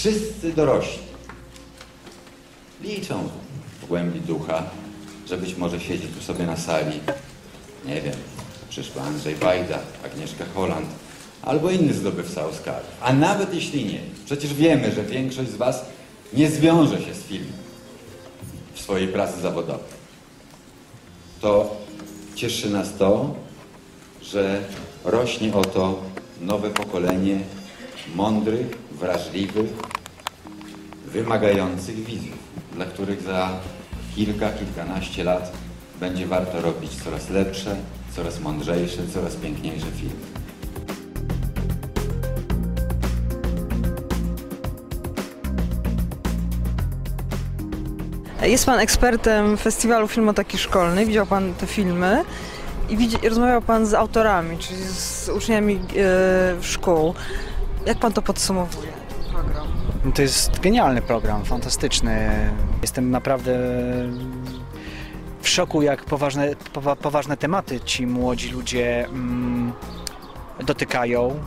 wszyscy dorośli liczą w głębi ducha, że być może siedzi tu sobie na sali, nie wiem, przyszła Andrzej Wajda, Agnieszka Holland, albo inny zdobywca Oscarów. A nawet jeśli nie, przecież wiemy, że większość z Was nie zwiąże się z filmem w swojej pracy zawodowej. To cieszy nas to, że rośnie oto nowe pokolenie mądrych, wrażliwych, wymagających widzów, dla których za kilka, kilkanaście lat będzie warto robić coraz lepsze, coraz mądrzejsze, coraz piękniejsze filmy. Jest Pan ekspertem festiwalu Filmoteki Szkolnej, widział Pan te filmy i rozmawiał Pan z autorami, czyli z uczniami e, szkół. Jak Pan to podsumowuje? Program. To jest genialny program, fantastyczny. Jestem naprawdę w szoku, jak poważne, powa, poważne tematy ci młodzi ludzie mm, dotykają.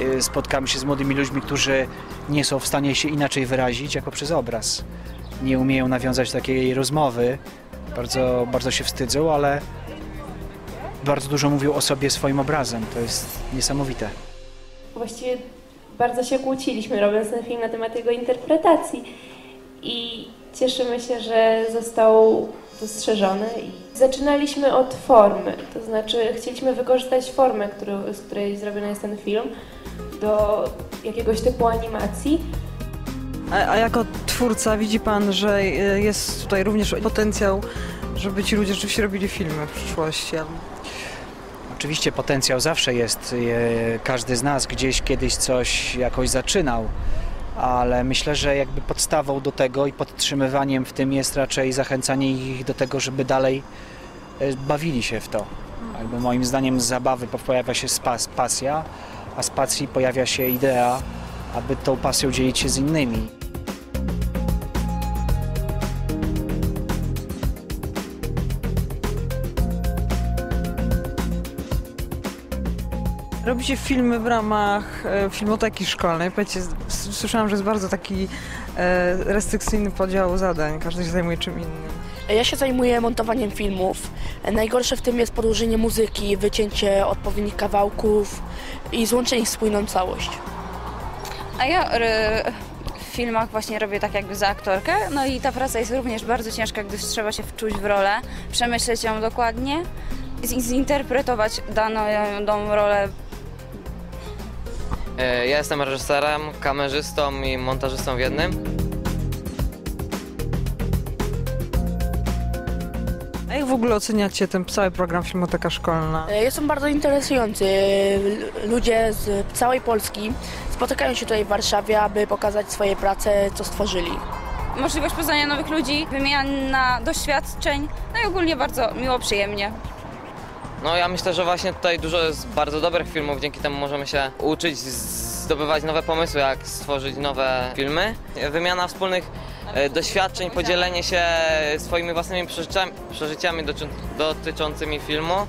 Y, Spotkamy się z młodymi ludźmi, którzy nie są w stanie się inaczej wyrazić, jako przez obraz. Nie umieją nawiązać takiej rozmowy, bardzo, bardzo się wstydzą, ale bardzo dużo mówią o sobie swoim obrazem. To jest niesamowite. Właściwie bardzo się kłóciliśmy robiąc ten film na temat jego interpretacji i cieszymy się, że został dostrzeżony. Zaczynaliśmy od formy, to znaczy chcieliśmy wykorzystać formę, którą, z której zrobiony jest ten film do jakiegoś typu animacji. A, a jako twórca widzi Pan, że e, jest tutaj również potencjał, żeby ci ludzie rzeczywiście robili filmy w przyszłości? Oczywiście potencjał zawsze jest. e, Każdy z nas gdzieś kiedyś coś jakoś zaczynał, ale myślę, że jakby podstawą do tego i podtrzymywaniem w tym jest raczej zachęcanie ich do tego, żeby dalej e, bawili się w to. Jakby moim zdaniem z zabawy pojawia się spas, pasja, a z pasji pojawia się idea, aby tą pasją dzielić się z innymi. Robicie filmy w ramach e, filmoteki szkolnej. Powiedzcie, s- słyszałam, że jest bardzo taki e, restrykcyjny podział zadań. Każdy się zajmuje czym innym. Ja się zajmuję montowaniem filmów. Najgorsze w tym jest podłożenie muzyki, wycięcie odpowiednich kawałków i złączenie ich w spójną całość. A ja y, w filmach właśnie robię tak jakby za aktorkę, no i ta praca jest również bardzo ciężka, gdyż trzeba się wczuć w rolę, przemyśleć ją dokładnie zinterpretować daną rolę E, Ja jestem reżyserem, kamerzystą i montażystą w jednym. A jak w ogóle oceniacie ten cały program Filmoteka Szkolna? E, Jest on bardzo interesujący. Ludzie z całej Polski spotykają się tutaj w Warszawie, aby pokazać swoje prace, co stworzyli. możliwość poznania nowych ludzi, wymiana doświadczeń, no i ogólnie bardzo miło, przyjemnie. No ja myślę, że właśnie tutaj dużo jest bardzo dobrych filmów, dzięki temu możemy się uczyć, zdobywać nowe pomysły, jak stworzyć nowe filmy. Wymiana wspólnych e, doświadczeń, podzielenie się swoimi własnymi przeżyciami, dotyczącymi filmu.